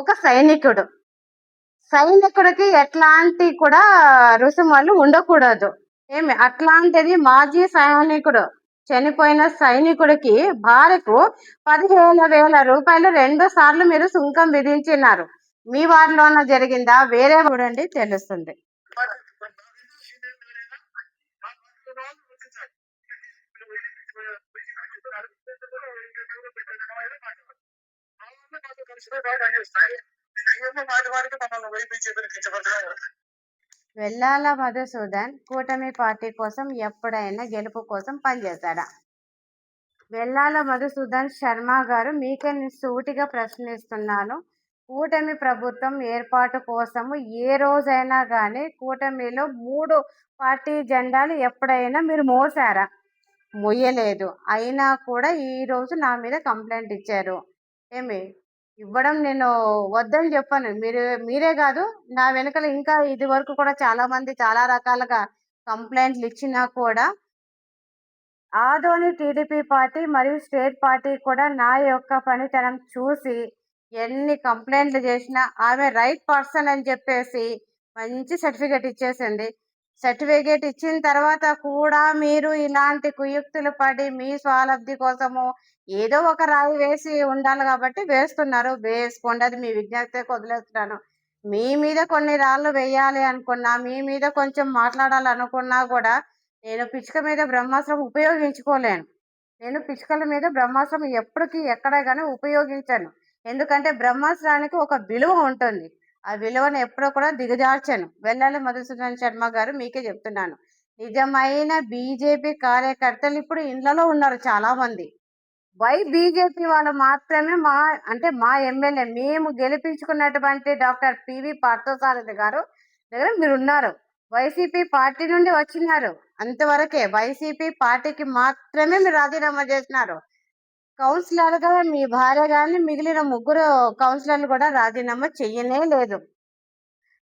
ఒక సైనికుడు. సైనికుడికి ఎట్లాంటి కూడా రుసుములు ఉండకూడదు. ఏమి? అట్లాంటిది మాజీ సైనికుడు చనిపోయిన సైనికుడికి భార్యకు పదిహేను వేల రూపాయలు రెండు సార్లు మీరు సుంకం విధించినారు. మీ వారిలోన జరిగిందా? వేరే చూడండి తెలుస్తుంది. వెల్లాల మధుసూదన్ కూటమి పార్టీ కోసం ఎప్పుడైనా గెలుపు కోసం పనిచేశాడా? వెల్లాల మధుసూదన్ శర్మ గారు మీకే నేను సూటిగా ప్రశ్నిస్తున్నాను. కూటమి ప్రభుత్వం ఏర్పాటు కోసము ఏ రోజైనా కానీ కూటమిలో మూడు పార్టీ జెండాలు ఎప్పుడైనా మీరు మోసారా? మొయ్యలేదు. అయినా కూడా ఈరోజు నా మీద కంప్లైంట్ ఇచ్చారు. ఏమి? ఇవ్వడం నేను వద్దని చెప్పాను. మీరు మీరే కాదు నా వెనుకల ఇంకా ఇది వరకు కూడా చాలా మంది చాలా రకాలుగా కంప్లైంట్లు ఇచ్చినా కూడా ఆదోని టీడీపీ పార్టీ మరియు స్టేట్ పార్టీ కూడా నా యొక్క పనితనం చూసి ఎన్ని కంప్లైంట్లు చేసినా ఆమె రైట్ పర్సన్ అని చెప్పేసి మంచి సర్టిఫికేట్ ఇచ్చేసింది. సర్టిఫికేట్ ఇచ్చిన తర్వాత కూడా మీరు ఇలాంటి కుయుక్తులు పడి మీ స్వాలబ్ధి కోసము ఏదో ఒక రాయి వేసి ఉండాలి కాబట్టి వేస్తున్నారు. వేసుకోండి అది మీ విజ్ఞప్తే వదిలేస్తున్నాను మీ మీద కొన్ని రాళ్ళు వేయాలి అనుకున్నా మీ మీద కొంచెం మాట్లాడాలనుకున్నా కూడా నేను పిచ్చుక మీద బ్రహ్మాస్త్రం ఉపయోగించుకోలేను. నేను పిచ్చుకల మీద బ్రహ్మాస్త్రం ఎప్పటికీ ఎక్కడ కానీ ఉపయోగించాను. ఎందుకంటే బ్రహ్మాస్త్రానికి ఒక విలువ ఉంటుంది. ఆ విలువను ఎప్పుడూ కూడా దిగజార్చాను. వెళ్ళాలి మధుసూదన్ శర్మ గారు మీకే చెప్తున్నాను. నిజమైన బీజేపీ కార్యకర్తలు ఇప్పుడు ఇండ్లలో ఉన్నారు చాలా మంది వై బీజేపీ వాళ్ళు మాత్రమే మా అంటే మా ఎమ్మెల్యే మేము గెలిపించుకున్నటువంటి డాక్టర్ పివి పార్థసారథి గారు దగ్గర మీరు ఉన్నారు. వైసీపీ పార్టీ నుండి వచ్చినారు. అంతవరకే వైసీపీ పార్టీకి మాత్రమే మీరు రాజీనామా చేసినారు. కౌన్సిలర్గా మీ భార్య కానీ మిగిలిన ముగ్గురు కౌన్సిలర్లు కూడా రాజీనామా చెయ్యనే లేదు.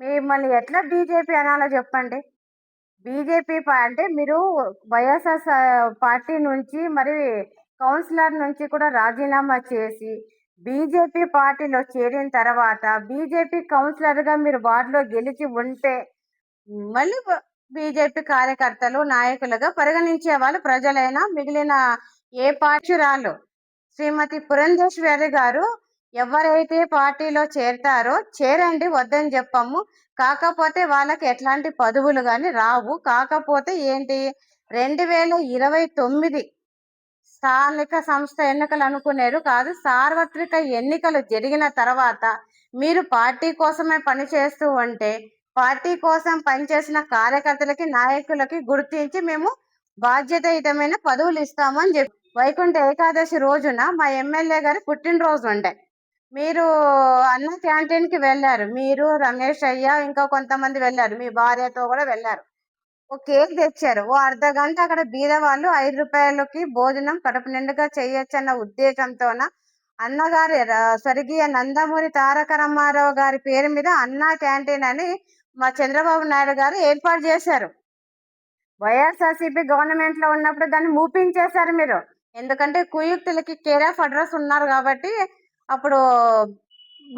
మిమ్మల్ని ఎట్లా బీజేపీ అనాలో చెప్పండి. బీజేపీ అంటే మీరు వైఎస్ఆర్ పార్టీ నుంచి మరి కౌన్సిలర్ నుంచి కూడా రాజీనామా చేసి బీజేపీ పార్టీలో చేరిన తర్వాత బీజేపీ కౌన్సిలర్గా మీరు వార్డులో గెలిచి ఉంటే మళ్ళీ బీజేపీ కార్యకర్తలు నాయకులుగా పరిగణించే వాళ్ళు ప్రజలైనా మిగిలిన ఏ పార్టీరాలు శ్రీమతి పురంధేశ్వరి గారు ఎవరైతే పార్టీలో చేరతారో చేరండి వద్దని చెప్పాము. కాకపోతే వాళ్ళకి ఎట్లాంటి పదవులు కానీ రావు. కాకపోతే ఏంటి? రెండు వేల ఇరవై తొమ్మిది స్థానిక సంస్థ ఎన్నికలు అనుకునేరు కాదు సార్వత్రిక ఎన్నికలు జరిగిన తర్వాత మీరు పార్టీ కోసమే పనిచేస్తూ ఉంటే పార్టీ కోసం పనిచేసిన కార్యకర్తలకి నాయకులకి గుర్తించి మేము బాధ్యతయుతమైన పదవులు ఇస్తామని చెప్పి. వైకుంఠ ఏకాదశి రోజున మా ఎమ్మెల్యే గారి పుట్టినరోజు ఉండే. మీరు అన్న క్యాంటీన్కి వెళ్ళారు. మీరు రమేష్ అయ్య ఇంకా కొంతమంది వెళ్ళారు. మీ భార్యతో కూడా వెళ్ళారు. ఒక కేక్ తెచ్చారు. ఓ అర్ధ గంట అక్కడ బీద వాళ్ళు ఐదు రూపాయలకి భోజనం కడుపు నిండుగా చేయొచ్చు అన్న ఉద్దేశంతోన అన్నగారి స్వర్గీయ నందమూరి తారక రామారావు గారి పేరు మీద అన్నా క్యాంటీన్ అని మా చంద్రబాబు నాయుడు గారు ఏర్పాటు చేశారు. వైఎస్ఆర్సీపీ గవర్నమెంట్లో ఉన్నప్పుడు దాన్ని మూపించేశారు మీరు. ఎందుకంటే కుయుక్తులకి కేర్ ఆఫ్ అడ్రస్ ఉన్నారు కాబట్టి అప్పుడు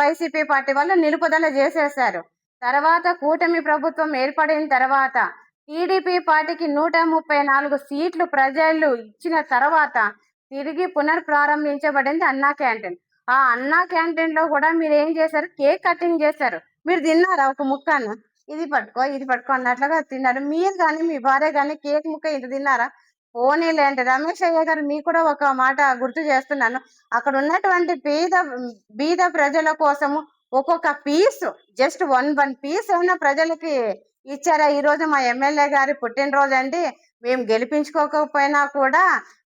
వైసీపీ పార్టీ వాళ్ళు నిలుపుదల చేసేశారు. తర్వాత కూటమి ప్రభుత్వం ఏర్పడిన తర్వాత టీడీపీ పార్టీకి నూట ముప్పై నాలుగు సీట్లు ప్రజలు ఇచ్చిన తర్వాత తిరిగి పునర్ప్రారంభించబడింది అన్నా క్యాంటీన్. ఆ అన్నా క్యాంటీన్లో కూడా మీరు ఏం చేశారు? కేక్ కటింగ్ చేశారు. మీరు తిన్నారా? ఒక ముక్కను ఇది పట్టుకో ఇది పట్టుకో అన్నట్లుగా తిన్నారు. మీరు కానీ మీ భార్య కానీ కేక్ ముక్క ఇది తిన్నారా? పోనీలేండి. రమేష్ అయ్య గారు మీకు కూడా ఒక మాట గుర్తు చేస్తున్నాను. అక్కడ ఉన్నటువంటి బీద బీద ప్రజల కోసము ఒక్కొక్క piece just one one piece అయినా ప్రజలకి ఇచ్చారా? ఈరోజు మా ఎమ్మెల్యే గారి పుట్టినరోజు అండి. మేము గెలిపించుకోకపోయినా కూడా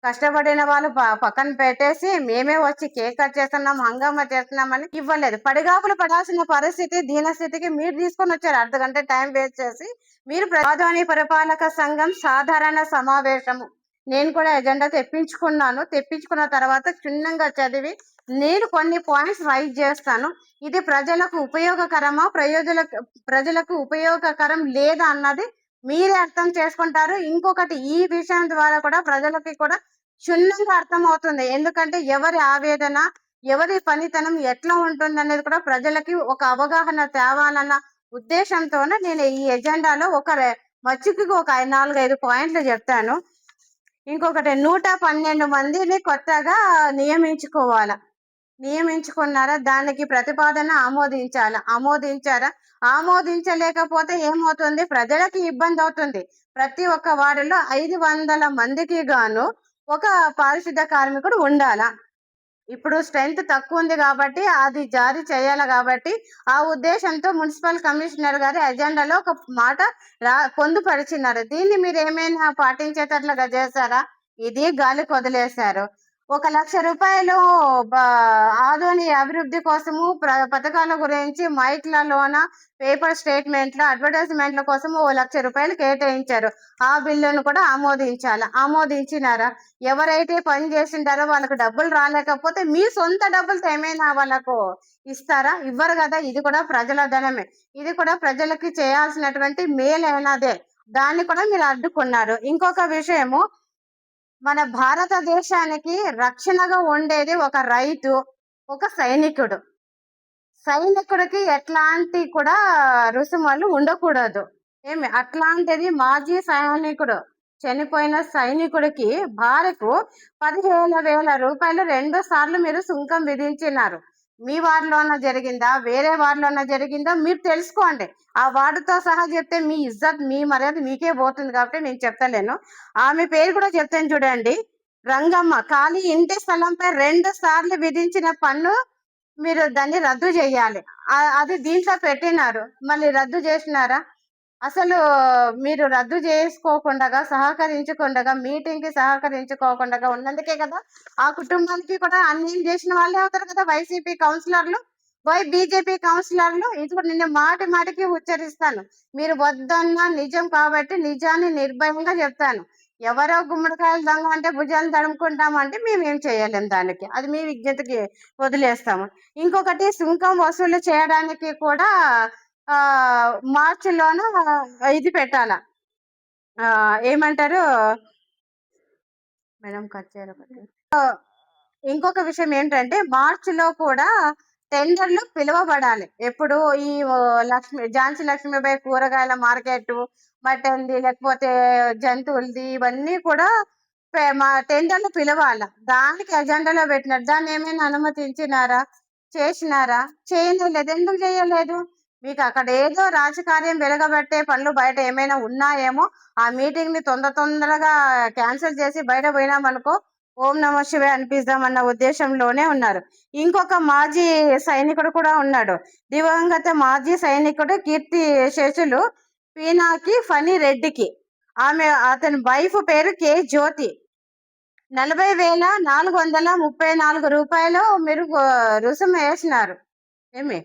కష్టపడిన వాళ్ళు పక్కన పెట్టేసి మేమే వచ్చి కేక్ కట్ చేస్తున్నాం హంగామా చేస్తున్నామని ఇవ్వలేదు. పడిగాపులు పడాల్సిన పరిస్థితి దీనస్థితికి మీరు తీసుకొని వచ్చారు. అర్ధ గంట టైం వేస్ట్ చేసి మీరు ప్రజాధ్వని పరిపాలక సంఘం సాధారణ సమావేశము. నేను కూడా ఎజెండా తెప్పించుకున్నాను. తెప్పించుకున్న తర్వాత క్షుణ్ణంగా చదివి నేను కొన్ని పాయింట్స్ రైట్ చేస్తాను. ఇది ప్రజలకు ఉపయోగకరమా ప్రయోజన ప్రజలకు ఉపయోగకరం లేదా అన్నది మీరే అర్థం చేసుకుంటారు. ఇంకొకటి ఈ విషయం ద్వారా కూడా ప్రజలకి కూడా క్షుణ్ణంగా అర్థం అవుతుంది ఎందుకంటే ఎవరి ఆవేదన ఎవరి పనితనం ఎట్లా ఉంటుంది అనేది కూడా ప్రజలకి ఒక అవగాహన తేవాలన్న ఉద్దేశంతోనే నేను ఈ ఎజెండాలో ఒక రె- మచ్చుకి ఒక నాలుగైదు పాయింట్లు చెప్తాను. ఇంకొకటి నూట పన్నెండు మందిని కొత్తగా నియమించుకోవాలా. నియమించుకున్నారా? దానికి ప్రతిపాదన ఆమోదించాలా? ఆమోదించారా? ఆమోదించలేకపోతే ఏమవుతుంది? ప్రజలకి ఇబ్బంది అవుతుంది. ప్రతి ఒక్క వార్డులో ఐదు వందల మందికి గాను ఒక పారిశుద్ధ కార్మికుడు ఉండాలా? ఇప్పుడు స్ట్రెంత్ తక్కువ ఉంది కాబట్టి అది జారీ చేయాలి కాబట్టి ఆ ఉద్దేశంతో మున్సిపల్ కమిషనర్ గారి ఎజెండాలో ఒక మాట రా పొందుపరిచినారు. దీన్ని మీరు ఏమైనా పాటించేటట్లుగా చేశారా? ఇది గాలి వదిలేశారు ఒక లక్ష రూపాయలు బ- అభివృద్ధి కోసము పథకాల గురించి మైక్లలోన పేపర్ స్టేట్మెంట్ల అడ్వర్టైజ్మెంట్ల కోసం ఓ లక్ష రూపాయలు కేటాయించారు. ఆ బిల్లును కూడా ఆమోదించాలి. ఆమోదించినారా? ఎవరైతే పని చేసిండారో వాళ్ళకు డబ్బులు రాలేకపోతే మీ సొంత డబ్బులతో ఏమైనా వాళ్ళకు ఇస్తారా? ఇవ్వరు కదా. ఇది కూడా ప్రజల ధనమే. ఇది కూడా ప్రజలకి చేయాల్సినటువంటి మేలైనదే. దాన్ని కూడా మీరు అడ్డుకున్నారు. ఇంకొక విషయము మన భారతదేశానికి రక్షణగా ఉండేది ఒక రైతు ఒక సైనికుడు. సైనికుడికి ఎట్లాంటి కూడా రుసుములు ఉండకూడదు. ఏమి? అట్లాంటిది మాజీ సైనికుడు చనిపోయిన సైనికుడికి భార్యకు పదిహేను వేల రూపాయలు రెండు సార్లు మీరు సుంకం విధించినారు. మీ వార్డులోనో జరిగిందా? వేరే వార్డులోనో జరిగిందా? మీరు తెలుసుకోండి. ఆ వార్డుతో సహా చెప్తే మీ ఇజ్జత్ మీ మర్యాద మీకే పోతుంది కాబట్టి నేను చెప్తలేను ఆమె పేరు కూడా చెప్తాను చూడండి. రంగమ్మ ఖాళీ ఇంటి స్థలంపై రెండు సార్లు విధించిన పన్ను మీరు దాన్ని రద్దు చేయాలి. అది దీంట్లో పెట్టినారు. మళ్ళీ రద్దు చేసినారా? అసలు మీరు రద్దు చేసుకోకుండా సహకరించకుండా మీటింగ్కి సహకరించుకోకుండా ఉన్నందుకే కదా ఆ కుటుంబానికి కూడా అన్యాయం చేసిన వాళ్ళే అవుతారు కదా వైసీపీ కౌన్సిలర్లు. వై బీజేపీ కౌన్సిలర్లు ఇది కూడా నేను మాటి మాటికి ఉచ్చరిస్తాను. మీరు వద్దన్న నిజం కాబట్టి నిజాన్ని నిర్భయంగా చెప్తాను. ఎవరో గుమ్మడికాయలు దొంగ అంటే భుజాలు తడుముకుంటామంటే మేము ఏం చేయలేం దానికి. అది మీ విజ్ఞతకి వదిలేస్తాము. ఇంకొకటి సుంకం వసూలు చేయడానికి కూడా మార్చిలోన ఇది పెట్టాల? ఆ ఏమంటారు? మేడం కట్ చేయాలి ఇంకొక విషయం ఏంటంటే మార్చిలో కూడా టెండర్లు పిలువబడాలి. ఎప్పుడు ఈ లక్ష్మి ఝాన్సీ లక్ష్మీబాయి కూరగాయల మార్కెట్ మటన్ది లేకపోతే జంతువులది ఇవన్నీ కూడా మా టెండర్లు పిలవాల? దానికి ఎజెండాలో పెట్టినారు. దాన్ని ఏమైనా అనుమతించినారా? చేసినారా? చేయలేదు ఎందుకు చేయలేదు? మీకు అక్కడ ఏదో రాజకార్యం వెలగబెట్టే పనులు బయట ఏమైనా ఉన్నాయేమో ఆ మీటింగ్ని తొందర తొందరగా క్యాన్సిల్ చేసి బయట పోయినామనుకో ఓం నమ శివే అనిపిద్దామన్న ఉద్దేశంలోనే ఉన్నారు. ఇంకొక మాజీ సైనికుడు కూడా ఉన్నాడు. దివంగత మాజీ సైనికుడు కీర్తి శేషులు పీనాకి ఫణి రెడ్డికి. ఆమె అతని వైఫ్ పేరు కే జ్యోతి. నలభై వేల నాలుగు వందల ముప్పై నాలుగు రూపాయలు మీరు రుసుము వేసినారు. ఏమి?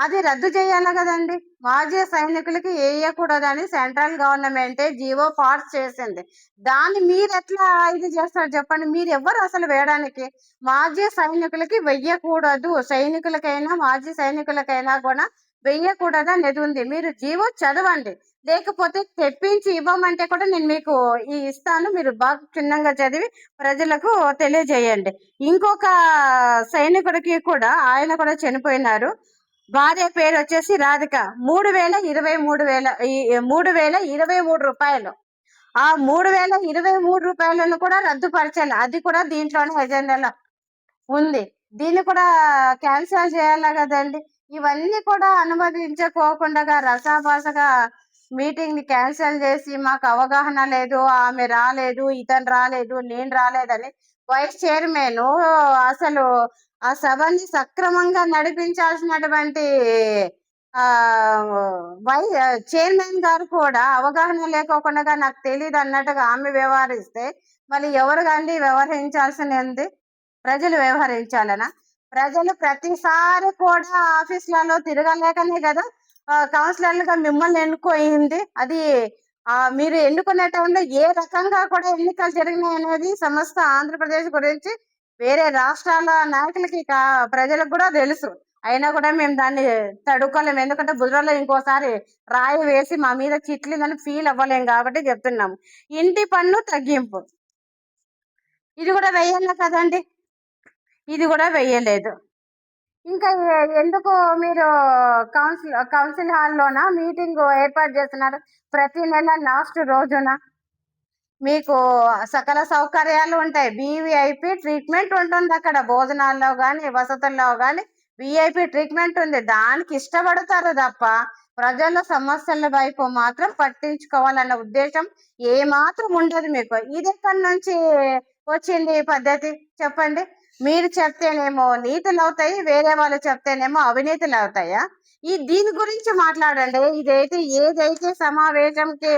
అది రద్దు చేయాలి కదండి? మాజీ సైనికులకి వేయకూడదని సెంట్రల్ గవర్నమెంటే జీవో పాస్ చేసింది. దాన్ని మీరు ఎట్లా ఇది చేస్తారు చెప్పండి? మీరు ఎవరు అసలు వేయడానికి? మాజీ సైనికులకి వెయ్యకూడదు. సైనికులకైనా మాజీ సైనికులకైనా కూడా వెయ్యకూడదు అనేది ఉంది. మీరు జీవో చదవండి. లేకపోతే తెప్పించి ఇవ్వమంటే కూడా నేను మీకు ఈ ఇస్తాను. మీరు బాగా క్షుణ్ణంగా చదివి ప్రజలకు తెలియజేయండి. ఇంకొక సైనికుడికి కూడా ఆయన కూడా చనిపోయినారు. భార్య పేరు వచ్చేసి రాధిక. మూడు వేల ఇరవై మూడు వేల ఈ- మూడు వేల ఇరవై మూడు రూపాయలు. ఆ మూడు వేల ఇరవై మూడు రూపాయలను కూడా రద్దుపరచాలి అది కూడా దీంట్లోనే ఎజెండాలో ఉంది. దీన్ని కూడా క్యాన్సిల్ చేయాలా కదండి? ఇవన్నీ కూడా అనుమతించకోకుండా రసాభాసగా మీటింగ్ని క్యాన్సిల్ చేసి మాకు అవగాహన లేదు ఆమె రాలేదు ఇతను రాలేదు నేను రాలేదని వైస్ చైర్మన్ అసలు ఆ సభని సక్రమంగా నడిపించాల్సినటువంటి వై చైర్మన్ గారు కూడా అవగాహన లేకోకుండా నాకు తెలియదు అన్నట్టుగా ఆమె వ్యవహరిస్తే మళ్ళీ ఎవరు కానీ వ్యవహరించాల్సింది ప్రజలు వ్యవహరించాలనా? ప్రజలు ప్రతిసారి కూడా ఆఫీసులలో తిరగలేకనే కదా కౌన్సిలర్లుగా మిమ్మల్ని ఎన్నుకోయింది? అది ఆ మీరు ఎన్నుకునే టైంలో ఏ రకంగా కూడా ఎన్నికలు జరిగినాయి అనేది సమస్త ఆంధ్రప్రదేశ్ గురించి వేరే రాష్ట్రాల నాయకులకి ప్రజలకు కూడా తెలుసు. అయినా కూడా మేము దాన్ని తడుకోలేము ఎందుకంటే బుర్రలో ఇంకోసారి రాయి వేసి మా మీద చిట్లిందని ఫీల్ అవ్వలేం కాబట్టి చెప్తున్నాము. ఇంటి పన్ను తగ్గింపు. ఇది కూడా వెయ్యాలి కదండి? ఇది కూడా వెయ్యలేదు. ఇంకా ఎందుకు మీరు కౌన్సిల్ కౌన్సిల్ హాల్లోన మీటింగ్ ఏర్పాటు చేస్తున్నారు ప్రతి నెల లాస్ట్ రోజున? మీకు సకల సౌకర్యాలు ఉంటాయి. వివిఐపి ట్రీట్మెంట్ ఉంటుంది అక్కడ. భోజనాల్లో కానీ వసతుల్లో కానీ విఐపి ట్రీట్మెంట్ ఉంది. దానికి ఇష్టపడతారు తప్ప ప్రజల సమస్యల వైపు మాత్రం పట్టించుకోవాలన్న ఉద్దేశం ఏ మాత్రం ఉండదు మీకు. ఇది ఎక్కడి నుంచి వచ్చింది ఈ పద్ధతి? చెప్పండి. మీరు చెప్తేనేమో నీతులు అవుతాయి వేరే వాళ్ళు చెప్తేనేమో అవినీతులు అవుతాయా ఈ దీని గురించి మాట్లాడండి. ఇదైతే ఏదైతే సమావేశంకి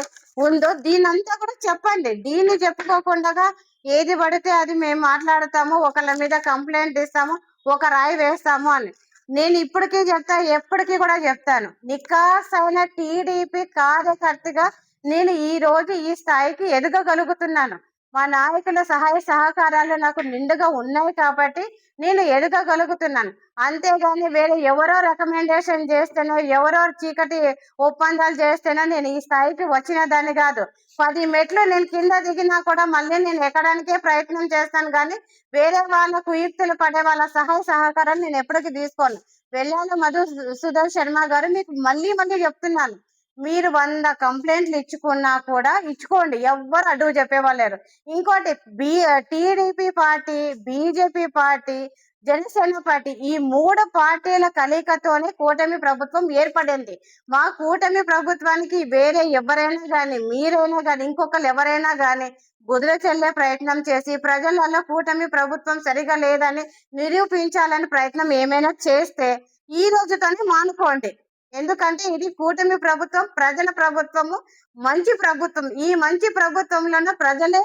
ఉందో దీనంతా కూడా చెప్పండి. దీన్ని చెప్పుకోకుండా ఏది పడితే అది మేము మాట్లాడతాము ఒకళ్ళ మీద కంప్లైంట్ ఇస్తాము ఒక రాయి వేస్తాము అని. నేను ఇప్పటికీ చెప్తా ఎప్పటికీ కూడా చెప్తాను. నికాసైన టీడీపీ కార్యకర్తగా నేను ఈ రోజు ఈ స్థాయికి ఎదగగలుగుతున్నాను. మా నాయకుల సహాయ సహకారాలు నాకు నిండుగా ఉన్నాయి కాబట్టి నేను ఎదగగలుగుతున్నాను. అంతేగాని వేరే ఎవరో రికమెండేషన్ చేస్తేనో ఎవరో చీకటి ఒప్పందాలు చేస్తేనో నేను ఈ స్థాయికి వచ్చిన దాన్ని కాదు. పది మెట్లు నేను కింద దిగినా కూడా మళ్ళీ నేను ఎక్కడానికే ప్రయత్నం చేస్తాను కానీ వేరే వాళ్ళ కుయుక్తులు పడే వాళ్ళ సహాయ సహకారం నేను ఎప్పటికీ తీసుకోను. వెళ్ళాను మధు సుధర్ శర్మ గారు మీకు మళ్ళీ మళ్ళీ చెప్తున్నాను. మీరు వంద కంప్లైంట్లు ఇచ్చుకున్నా కూడా ఇచ్చుకోండి. ఎవ్వరు అడుగు చెప్పేవాళ్ళేరు. ఇంకోటి B TDP party BJP party Janasena party ఈ మూడు పార్టీల కలయికతోనే కూటమి ప్రభుత్వం ఏర్పడింది. మా కూటమి ప్రభుత్వానికి వేరే ఎవరైనా కానీ మీరైనా కానీ ఇంకొకరు ఎవరైనా కానీ బుధులు చెల్లే ప్రయత్నం చేసి ప్రజలలో కూటమి ప్రభుత్వం సరిగా లేదని నిరూపించాలని ప్రయత్నం ఏమైనా చేస్తే ఈ రోజుతోనే మానుకోండి. ఎందుకంటే ఇది కూటమి ప్రభుత్వం ప్రజల ప్రభుత్వము మంచి ప్రభుత్వం. ఈ మంచి ప్రభుత్వంలోనే ప్రజలే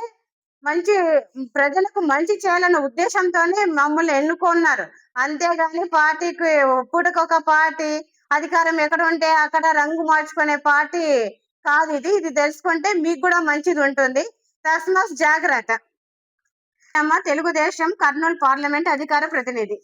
మంచి ప్రజలకు మంచి చేయాలన్న ఉద్దేశంతోనే మమ్మల్ని ఎన్నుకున్నారు. అంతేగాని పార్టీకి పూటకొక పార్టీ అధికారం ఎక్కడ ఉంటే అక్కడ రంగు మార్చుకునే పార్టీ కాదు ఇది. ఇది తెలుసుకుంటే మీకు కూడా మంచిది ఉంటుంది. తస్మస్ జాగ్రత్త. తెలుగుదేశం కర్నూలు పార్లమెంట్ అధికార ప్రతినిధి.